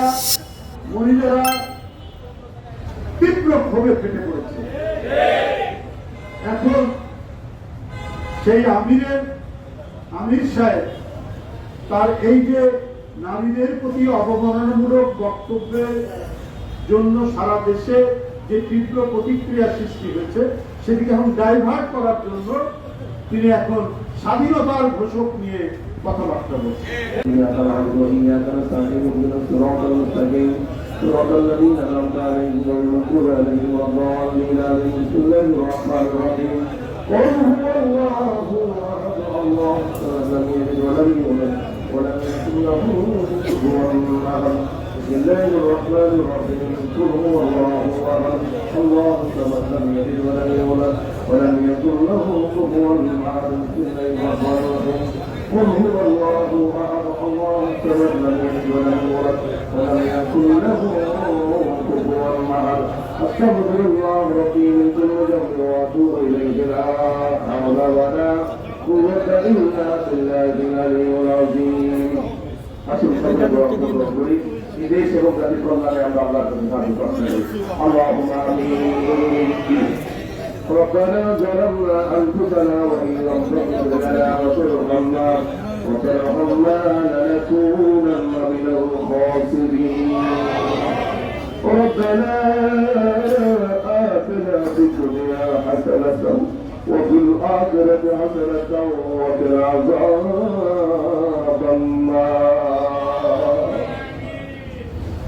এলাকা মহিলারা তীব্র ক্ষোভে ফেটে পড়েছে। এখন সেই আমিরের, আমির সাহেব তার এই যে নারীদের প্রতি অবমাননামূলক বক্তব্যের জন্য সারা দেশে যে তীব্র প্রতিক্রিয়া সৃষ্টি হয়েছে, সেটিকে এখন ডাইভার্ট করার জন্য তিনি এখন স্বাধীনতার ঘোষক নিয়ে কথাবার্তা বলছেন إياك نعبد وإياك نستعين اهدنا الصراط المستقيم صراط الذين أنعمت عليهم غير المغضوب عليهم ولا الضالين آمين بسم الله الرحمن الرحيم قل هو الله أحد الله الصمد لم يلد ولم يولد ولم يكن له كفوا أحد بسم الله الرحمن الرحيم قل هو الله أحد الله الصمد لم يلد ولم يولد ولم يكن له كفوا أحد بسم الله الرحمن الرحيم قل هو الله احد الله الصمد لم يلد ولم يولد ولم يكن له كفوا احد استغفر الله ربي من كل ذنب واتوب اليه لا حول ولا قوه الا بالله العلي العظيم আসুন সবাই দোয়া করুন করি এই দেশ এবং জাতির কল্যাণে আমরা আল্লাহর কাছে সাহায্য প্রার্থনা করি আল্লাহুম্মা আমিন ربنا ظلمنا أنفسنا وإن لم تغفر لنا وترحمنا وترحمنا لنكونن من الخاسرين. ربنا آتنا في الدنيا حسنة وفي الآخرة حسنة وقنا عذاب النار.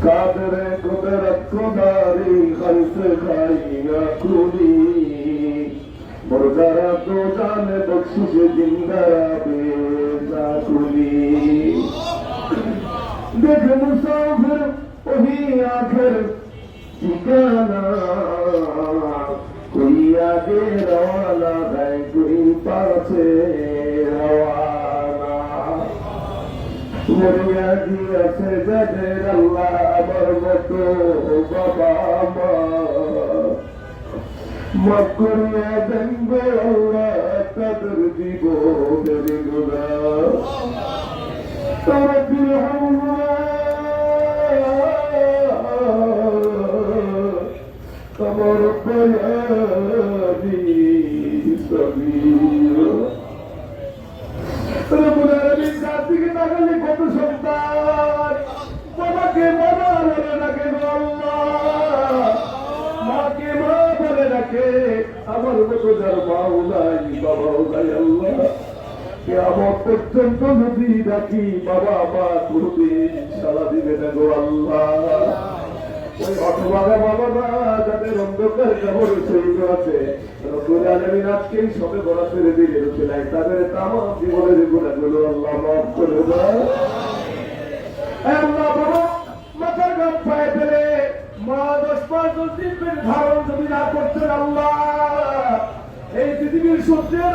قادر قدرت قداري خلقك যারা তো জানে বকশিসে জিন্দারা বেজা কুলি দেখ মুসাফির ওহি আখের ঠিকানা। কই আগে রওয়ানা দেয় কই পাছে মরিয়া গিয়েছে যাদের আল্লাহ আমার বাবা মা। মাফ করিয়া দেন গো আল্লাহ তাদের জীবনের গুণা তারা বিরহামা কত সন্তান পর্যন্ত যদি না গো আল্লাহ। এই পৃথিবীর সূর্যের